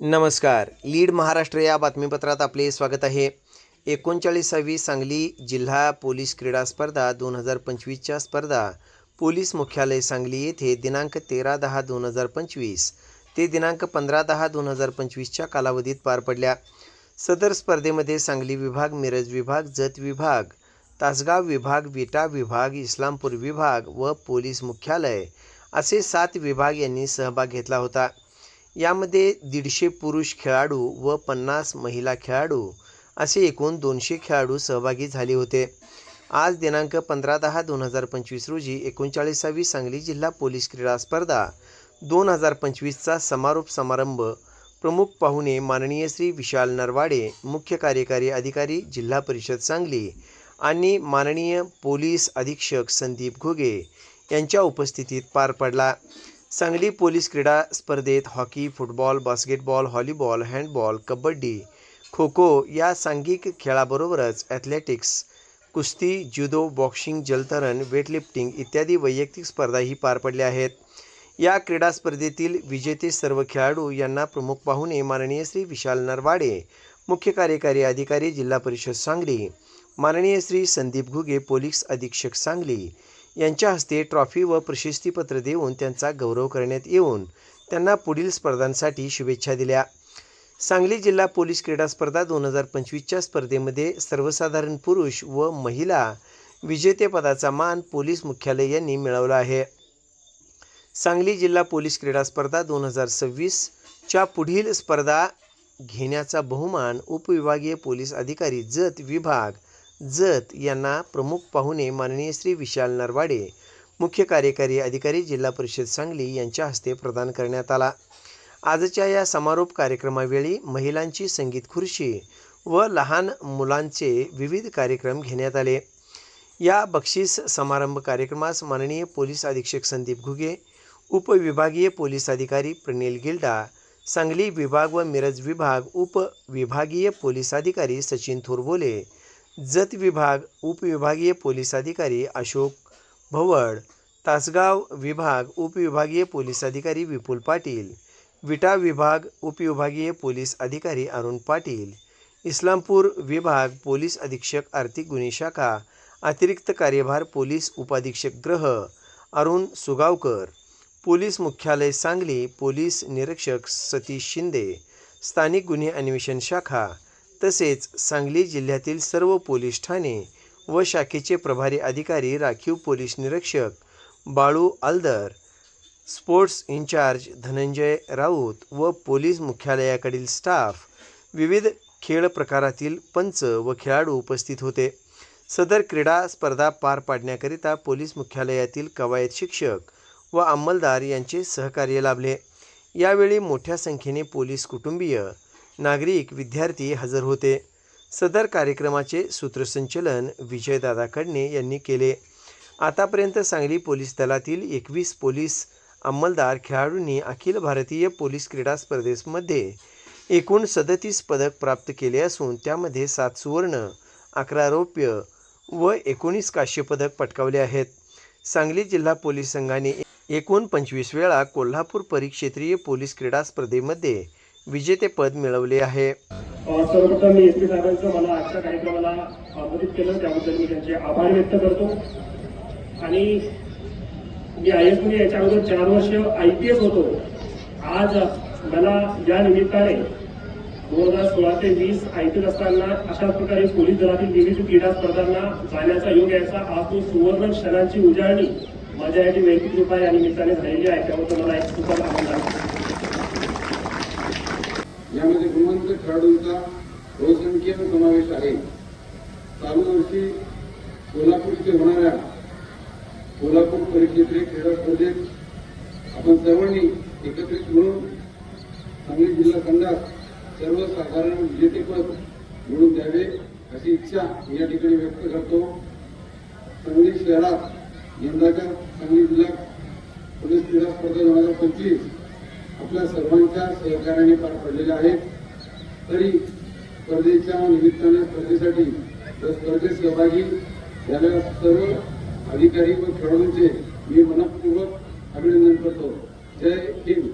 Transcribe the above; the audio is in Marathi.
नमस्कार. लीड महाराष्ट्र या बातमीपत्रात आपले स्वागत आहे. एकोणचाळीसावी सांगली जिल्हा पोलीस क्रीडा स्पर्धा दोन हजार पंचवीसच्या स्पर्धा. पोलीस मुख्यालय सांगली येथे दिनांक तेरा दहा दोन हजार पंचवीस ते दिनांक पंधरा दहा दोन हजार पंचवीसच्या कालावधीत पार पडल्या. सदर स्पर्धेमध्ये सांगली विभाग मिरज विभाग जत विभाग तासगाव विभाग विटा विभाग इस्लामपूर विभाग व पोलीस मुख्यालय असे सात विभाग यांनी सहभाग घेतला होता. यामध्ये दीडशे पुरुष खेळाडू व पन्नास महिला खेळाडू असे एकूण दोनशे खेळाडू सहभागी झाले होते. आज दिनांक पंधरा दहा दोन हजार पंचवीस रोजी एकोणचाळीसावी सांगली जिल्हा पोलीस क्रीडा स्पर्धा दोन हजार पंचवीसचा समारोप समारंभ प्रमुख पाहुणे माननीय श्री विशाल नरवाडे मुख्य कार्यकारी अधिकारी जिल्हा परिषद सांगली आणि माननीय पोलीस अधीक्षक संदीप घुगे यांच्या उपस्थितीत पार पडला. सांगली पोलीस क्रीडा स्पर्धेत hockey football basketball volleyball handball kabaddi kho kho या सांघिक खेळाबरोबरच ॲथलेटिक्स कुस्ती ज्युदो बॉक्सिंग जलतरण वेटलिफ्टिंग इत्यादी वैयक्तिक स्पर्धाही पार पडल्या आहेत. या क्रीडा स्पर्धेतील विजेते सर्व खेळाडू यांना प्रमुख पाहुणे माननीय श्री विशाल नरवाडे मुख्य कार्यकारी अधिकारी जिल्हा परिषद सांगली माननीय श्री संदीप घुगे पोलीस अधीक्षक सांगली यांच्या हस्ते ट्रॉफी व प्रशस्तीपत्र देऊन त्यांचा गौरव करण्यात येऊन त्यांना पुढील स्पर्धांसाठी शुभेच्छा दिल्या. सांगली जिल्हा पोलीस क्रीडा स्पर्धा दोन हजार पंचवीसच्या स्पर्धेमध्ये सर्वसाधारण पुरुष व महिला विजेतेपदाचा मान पोलीस मुख्यालय यांनी मिळवला आहे. सांगली जिल्हा पोलीस क्रीडा स्पर्धा दोन हजार सव्वीसच्या पुढील स्पर्धा घेण्याचा बहुमान उपविभागीय पोलीस अधिकारी जत विभाग जत यांना प्रमुख पाहुणे माननीय श्री विशाल नरवाडे मुख्य कार्यकारी अधिकारी जिल्हा परिषद सांगली यांच्या हस्ते प्रदान करण्यात आला. आजच्या या समारोप कार्यक्रमावेळी महिलांची संगीत खुर्शी व लहान मुलांचे विविध कार्यक्रम घेण्यात आले. या बक्षीस समारंभ कार्यक्रमास माननीय पोलीस अधीक्षक संदीप घुगे उपविभागीय पोलीस अधिकारी प्रनिल गिल्डा सांगली विभाग व मिरज विभाग उपविभागीय पोलीस अधिकारी सचिन थोरबोले जत विभाग उपविभागीय पोलीस अधिकारी अशोक भवड तासगाव विभाग उपविभागीय पोलीस अधिकारी विपुल पाटील विटा विभाग उपविभागीय पोलीस अधिकारी अरुण पाटील इस्लामपूर विभाग पोलीस अधीक्षक आर्थिक गुन्हे शाखा अतिरिक्त कार्यभार पोलीस उपाधीक्षक ग्रह अरुण सुगावकर पोलीस मुख्यालय सांगली पोलीस निरीक्षक सतीश शिंदे स्थानिक गुन्हे अन्वेषण शाखा तसेच सांगली जिल्ह्यातील सर्व पोलीस ठाणे व शाखेचे प्रभारी अधिकारी राखीव पोलीस निरीक्षक बाळू आलदर स्पोर्ट्स इन्चार्ज धनंजय राऊत व पोलीस मुख्यालयाकडील स्टाफ विविध खेळ प्रकारातील पंच व खेळाडू उपस्थित होते. सदर क्रीडा स्पर्धा पार पाडण्याकरिता पोलीस मुख्यालयातील कवायत शिक्षक व अंमलदार यांचे सहकार्य लाभले. यावेळी मोठ्या संख्येने पोलीस कुटुंबीय नागरिक विद्यार्थी हजर होते. सदर कार्यक्रमाचे सूत्रसंचलन विजयदादा कडणे यांनी केले. आतापर्यंत सांगली पोलीस दलातील एकवीस पोलीस अंमलदार खेळाडूंनी अखिल भारतीय पोलीस क्रीडा स्पर्धेमध्ये एकूण सदतीस पदक प्राप्त केले असून त्यामध्ये सात सुवर्ण अकरा रौप्य व एकोणीस कांस्य पदक पटकावले आहेत. सांगली जिल्हा पोलीस संघाने एकूण पंचवीस वेळा कोल्हापूर परिक्षेत्रीय पोलीस क्रीडा स्पर्धेमध्ये विजेतेपद मिळवले आहे. सर्वप्रथम मी एस पी साहेबांचं मला आजच्या कार्यक्रमाला आमंत्रित केलं त्याबद्दल मी त्यांचे आभार व्यक्त करतो. आणि मी आय एसमध्ये याच्या अगोदर चार वर्ष आय पी एस होतो. आज मला या निमित्ताने दोन हजार सोळा ते वीस आय पी एस असताना अशाच प्रकारे पोलीस दलातील विविध क्रीडा स्पर्धांना जाण्याचा योग यायचा. आज तो सुवर्ण क्षणांची उजाळणी माझ्या याची वैयक्तिक कृपा या निमित्ताने झालेली आहे. त्यामुळे मला एक खूपच आनंद आहे यामध्ये गुणवंत खेळाडूंचा बहुसंख्येनं समावेश आहे. चालू वर्षी कोल्हापूर इथे होणाऱ्या कोल्हापूर परिक्षेत्रीय क्रीडा स्पर्धेत आपण सर्वांनी एकत्रित म्हणून सांगली जिल्हा संघात सर्वसाधारण विजेतेपद मिळून द्यावे अशी इच्छा मी या ठिकाणी व्यक्त करतो. सांगली शहरात यंदाच्या सांगली जिल्हा पोलीस क्रीडा स्पर्धा दोन हजार पंचवीस आपल्या सर्वांच्या सहकार्याने पार पडलेल्या आहेत. तरी स्पर्धेच्या निमित्ताने स्पर्धेसाठी स्पर्धेत सहभागी झालेल्या सर्व अधिकारी व खेळाडूंचे मी मनपूर्वक अभिनंदन करतो. जय हिंद.